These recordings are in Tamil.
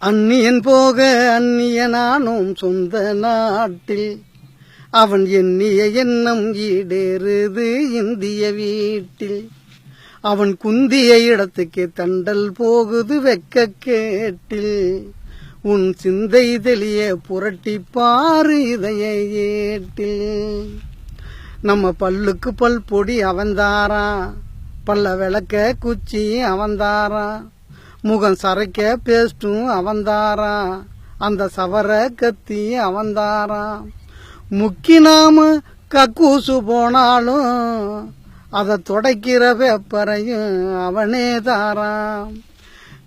அந்நியன் போக அந்நியனானோம் சொந்த நாட்டில். அவன் எண்ணிய எண்ணம் ஈடேறுது இந்திய வீட்டில். அவன் குந்திய இடத்துக்கு தண்டல் போகுது வெக்க கேட்டில். உன் சிந்தை தெளிய புரட்டி பாரு இதய ஏட்டில். நம்ம பல்லுக்கு பல் பொடி அவன்தாரா பல்ல விளக்க குச்சி அவன்தாரான் முகம் சரைக்க பேஸ்டும் அவன்தாரான் அந்த சவர கத்தி அவன்தாரான் முக்கி நாம கக்கூசு போனாலும் அதை துடைக்கிற பேப்பரையும் அவனே தாராம்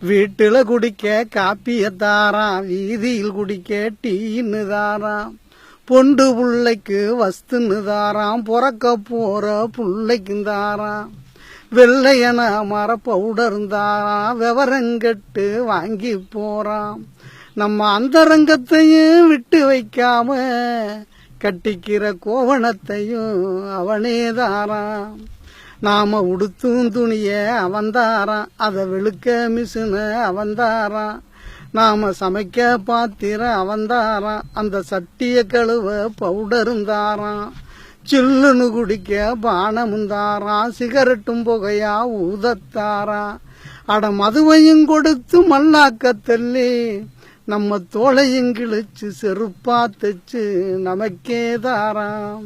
வீட்டில் குடிக்க காப்பிய தாராம் வீதியில் குடிக்க டீன்னு தாராம் பொண்டு புள்ளைக்கு வஸ்துன்னு தாராம் பிறக்க போற பிள்ளைக்கும் தாரான் வெள்ளையன மர பவுடர் தாரான் விவரங்கட்டு வாங்கி போறான் நம்ம அந்தரங்கத்தையும் விட்டு வைக்காம கட்டிக்கிற கோவணத்தையும் அவனே தாராம். நாம உடுத்தும் துணிய அவன்தாரான் அதை வெளுக்க மிஷின அவன்தாரான் நாம சமைக்க பாத்திர அவன்தாரான் அந்த சட்டிய கழுவ பவுடருந்தாரான் சில்லுன்னு குடிக்க பானமும் தாரான் சிகரெட்டும் புகையா ஊதத்தாரா அட மதுவையும் கொடுத்து மல்லாக்க தள்ளி நம்ம தோலையும் கிழிச்சு செருப்பா தைச்சு நமக்கே தாராம்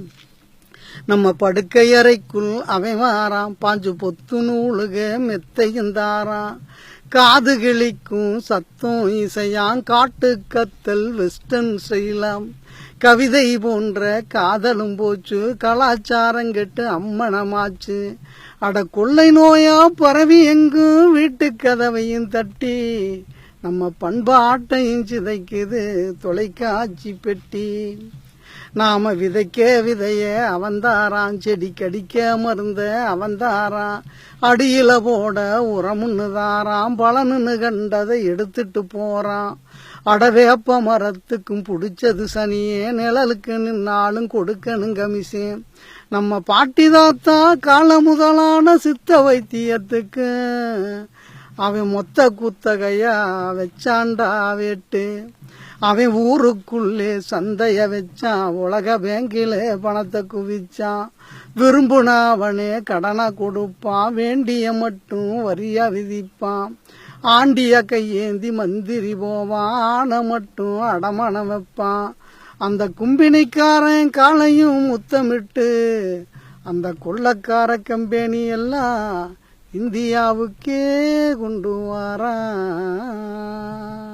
நம்ம படுக்கையறைக்குள் அவன் வாராம் பாஞ்சு பொத்து நூலுக மெத்தையும் தாராம் காது கிளிக்கும் சத்தம் இசையாம் காட்டு கத்தல் வெஸ்டர்ன் செய்யலாம் கவிதை போன்ற காதலும் போச்சு கலாச்சாரம் கெட்டு அம்மனமாச்சு. அட கொள்ளை நோயா பரவி எங்கும் வீட்டு கதவையும் தட்டி. நம்ம பண்பாட்டையும் சிதைக்குது தொலைக்காட்சி பெட்டி. நாம விதைக்க விதைய அவன்தாரான் செடி கடிக்க மருந்த அவன்தாரான் அடியில போட உரமுன்னு தாரான் பலனுன்னு கண்டதை எடுத்துட்டு போறான் அடவேப்ப மரத்துக்கும் பிடிச்சது சனியே நிழலுக்கு நின்னாலும் கொடுக்கணும் கமிசேன் நம்ம பாட்டி தாத்தா கால முதலான சித்த வைத்தியத்துக்கு அவன் மொத்த குத்தகையா வச்சாண்டா வெட்டு. அவன் ஊருக்குள்ளே சந்தைய வச்சான். உலக பேங்கிலே பணத்தை குவிச்சான். விரும்புனாவனே கடனை கொடுப்பான். வேண்டிய மட்டும் வரியா விதிப்பான். ஆண்டிய கையேந்தி மந்திரி போவான். ஆனை மட்டும் அடமணம் வைப்பான். அந்த கும்பினிக்காரன் காலையும் முத்தமிட்டு அந்த கொள்ளக்கார கம்பெனி எல்லாம் இந்தியாவுக்கே கொண்டு வாரான்